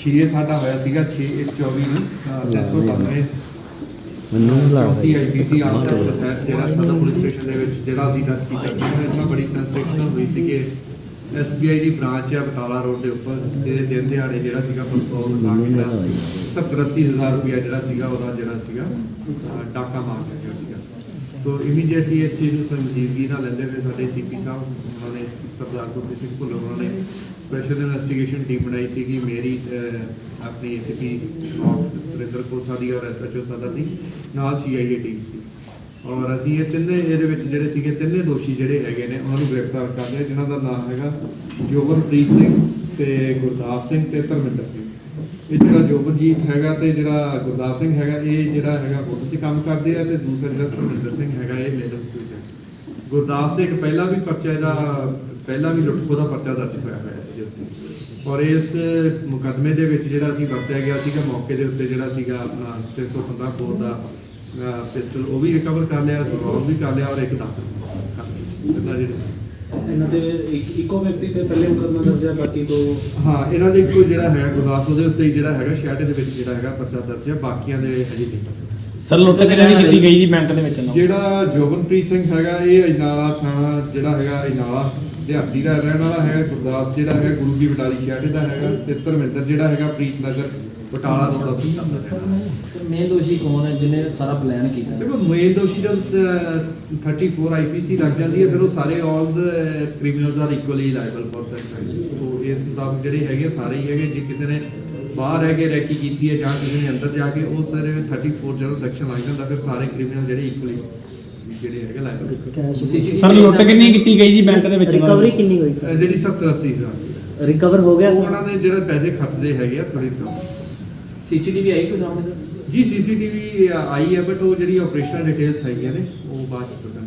6 ਸਾਡਾ ਹੋਇਆ ਸੀਗਾ 6 24 ਨੂੰ ਅਹ 392 ਮੈਨੂੰ ਲੱਗਦਾ। ਆਈਪੀਸੀ ਆਊਟਰ ਸਾਹਿਬ ਜਿਹੜਾ ਸਦਰ ਪੁਲਿਸ ਸਟੇਸ਼ਨ ਦੇ ਵਿੱਚ ਜਿਹੜਾ ਅਸੀਂ ਦਰਜ ਕੀਤਾ ਸੀ ਉਹਦੇ ਵਿੱਚ ਬੜੀ ਸੈਂਸੇਸ਼ਨਲ ਹੋਈ ਸੀ ਕਿ ਐਸਬੀਆਈ ਦੀ ਬ੍ਰਾਂਚ ਹੈ ਬਟਾਲਾ ਰੋਡ ਦੇ ਉੱਪਰ ਤੇ ਦਿਨ ਦਿਹਾੜੇ ਜਿਹੜਾ ਸੀਗਾ ਪਿਸਤੌਲ ਲਾ ਕੇ ਦਾ 70 80 ਹਜ਼ਾਰ ਰੁਪਇਆ ਜਿਹੜਾ ਸੀਗਾ ਉਹਦਾ ਜਿਹੜਾ ਸੀਗਾ ਡਾਕਾ ਮਾਰ ਕੇ ਗਿਆ ਸੀਗਾ। ਸੋ ਇਮੀਡੀਏਟਲੀ ਇਸ ਚੀਜ਼ ਨੂੰ ਸੰਜੀਦਗੀ ਨਾਲ ਲੈਂਦੇ ਹੋਏ ਸਾਡੇ ਸੀਪੀ ਸਾਹਿਬ ਉਹਨਾਂ ਨੇ ਸਰਦਾਰ ਗੁਰਪ੍ਰੀਤ ਸਿੰਘ ਭੁੱਲਰ ਉਹਨਾਂ ਨੇ ਸਪੈਸ਼ਲ ਇਨਵੈਸਟੀਗੇਸ਼ਨ ਟੀਮ ਬਣਾਈ ਸੀਗੀ ਮੇਰੀ ਅਹ, ਆਪਣੀ ਏਸੀਪੀ ਤਰਿੰਦਰ ਕੋਸਾ ਦੀ ਔਰ ਐਸਐਚਓ ਸਦਰ ਦੀ ਨਾਲ ਸੀਆਈਏ ਟੀਮ ਸੀ। ਔਰ ਅਸੀਂ ਇਹ ਤਿੰਨੇ ਇਹਦੇ ਵਿੱਚ ਜਿਹੜੇ ਸੀਗੇ ਤਿੰਨੇ ਦੋਸ਼ੀ ਜਿਹੜੇ ਹੈਗੇ ਨੇ ਉਹਨਾਂ ਨੂੰ ਗ੍ਰਿਫਤਾਰ ਕਰ ਲਿਆ ਜਿਨ੍ਹਾਂ ਦਾ ਨਾਮ ਹੈਗਾ ਜੋਬਨਪ੍ਰੀਤ ਸਿੰਘ ਤੇ ਗੁਰਦਾਸ ਸਿੰਘ ਤੇ ਧਰਮਿੰਦਰ ਸਿੰਘ। ਇਹ ਜਿਹੜਾ ਜੋਬਨਜੀਤ ਹੈਗਾ ਤੇ ਜਿਹੜਾ ਗੁਰਦਾਸ ਸਿੰਘ ਹੈਗਾ, ਇਹ ਜਿਹੜਾ ਹੈਗਾ ਹੋਟਲ 'ਚ ਕੰਮ ਕਰਦੇ ਆ ਤੇ ਦੂਸਰਾ ਜਿਹੜਾ ਧਰਮਿੰਦਰ ਸਿੰਘ ਹੈਗਾ, ਇਹ ਮਿਡਲ ਸਕੂਲ ਹੈ। ਗੁਰਦਾਸ ਦੇ ਇੱਕ ਪਹਿਲਾ ਵੀ ਪਰਚਾ ਇਹਦਾ, ਪਹਿਲਾ ਵੀ ਲੁੱਟਖੋ ਦਾ ਪਰਚਾ ਦਰਜ ਹੋਇਆ ਹੋਇਆ ਹੈ ਔਰ ਇਸ ਮੁਕਦਮੇ ਦੇ ਵਿੱਚ ਜਿਹੜਾ ਅਸੀਂ ਵਰਤਿਆ ਗਿਆ ਸੀਗਾ, ਮੌਕੇ ਦੇ ਉੱਤੇ ਜਿਹੜਾ ਸੀਗਾ ਆਪਣਾ 315 ਕੋਰ ਦਾ ਪਿਸਟਲ ਉਹ ਵੀ ਰਿਕਵਰ ਕਰ ਲਿਆ ਰੌਂਡ ਵੀ ਕਰ ਲਿਆ ਔਰ ਇੱਕ ਦਾਤਰ ਇਹਦਾ ਜਿਹੜਾ ਇਹਨਾਂ ਦੇ ਇੱਕ- ਇੱਕੋ ਵਿਅਕਤੀ ਤੇ ਪਹਿਲੇ ਮੁਕਦਮਾ ਦਰਜ ਹੈ, ਬਾਕੀ ਤੋਂ ਹਾਂ, ਇਹਨਾਂ ਦੇ ਇੱਕੋ ਜਿਹੜਾ ਹੈਗਾ ਗੁਰਦਾਸ ਉਹਦੇ ਉੱਤੇ ਹੀ ਜਿਹੜਾ ਹੈਗਾ ਸ਼ਹਿਰ ਦੇ ਵਿੱਚ ਜਿਹੜਾ ਹੈਗਾ ਪਰਚਾ ਦਰਜ ਹੈ, ਬਾਕੀਆਂ ਦੇ ਹਜੇ ਨਹੀਂ ਪਰਚਾ ਸਰ ਲੁੱਟ ਤੇ ਨਹੀਂ ਕੀਤੀ ਗਈ ਜੀ ਬੈਂਕ ਦੇ ਵਿੱਚ ਜਿਹੜਾ ਜੋਬਨਪ੍ਰੀਤ ਸਿੰਘ ਹੈਗਾ ਇਹ ਇਨਾਲਾ ਥਾਣਾ ਜਿਹੜਾ ਹੈਗਾ ਇਨਾਲਾ ਦਿਹਾਤੀ ਦਾ ਰਹਿਣ ਵਾਲਾ ਹੈ ਗੁਰਦਾਸ ਜਿਹੜਾ ਹੈ ਗੁਰੂ ਕੀ ਬਟਾਲੀ ਸ਼ਹਿਰ ਦਾ ਹੈਗਾ ਤੇ ਧਰਮਿੰਦਰ ਜਿਹੜਾ ਹੈਗਾ ਪ੍ਰੀਤ ਨਗਰ ਬਟਾਲਾ ਰੋਡ ਆਪਣੀ ਮੇਨ ਦੋਸ਼ੀ ਕੌਣ ਹੈ ਜਿਹਨੇ ਸਾਰਾ ਪਲਾਨ ਕੀਤਾ? ਦੇਖੋ ਮੇਨ ਦੋਸ਼ੀ ਜਦ 34 ਆਈਪੀਸੀ ਲੱਗ ਜਾਂਦੀ ਹੈ ਫਿਰ ਉਹ ਸਾਰੇ all criminals are equally liable for that so ਇਸ ਮੁਤਾਬਕ ਜਿਹੜੇ ਹੈਗੇ ਸਾਰੇ ਹੀ ਹੈਗੇ ਜੇ ਕਿਸੇ ਨੇ ਬਾਹਰ ਰਹਿ ਕੇ ਰੈਕੀ ਕੀਤੀ ਹੈ ਜਾਂ ਕਿਸੇ ਨੇ ਅੰਦਰ ਜਾ ਕੇ ਉਹ ਸਾਰੇ 34 ਜਦੋਂ ਸੈਕਸ਼ਨ ਲੱਗ ਜਾਂਦਾ ਫਿਰ ਸਾਰੇ ਕ੍ਰਿਮੀਨਲ ਜਿਹੜੇ ਇਕੁਅਲੀ ਜਿਹੜੇ ਹੈਗੇ ਲਾਇਬਲ ਸਰ ਲੁੱਟ ਕਿੰਨੀ ਕੀਤੀ ਗਈ ਜੀ ਬੈਂਕ ਦੇ ਵਿੱਚ? ਰਿਕਵਰੀ ਕਿੰਨੀ ਹੋਈ ਸਰ ਜਿਹੜੀ 70 80 ਹਜ਼ਾਰ ਰਿਕਵਰ ਹੋ ਗਿਆ ਉਹਨਾਂ ਨੇ ਜਿਹੜੇ ਪੈਸੇ ਖਰਚਦੇ ਹੈਗੇ ਆ ਥੋੜੀ ਕਮ ਸੀਸੀਟੀਵੀ ਆਈ ਕੋਈ ਸਾਹਮਣੇ ਸਰ? ਜੀ ਸੀਸੀਟੀਵੀ ਆਈ ਹੈ ਬਟ ਉਹ ਜਿਹੜੀ ਆਪਰੇਸ਼ਨਲ ਡਿਟੇਲਸ ਹੈਗੀਆਂ ਨੇ ਉਹ ਬਾਅਦ ਚ ਪਤਾ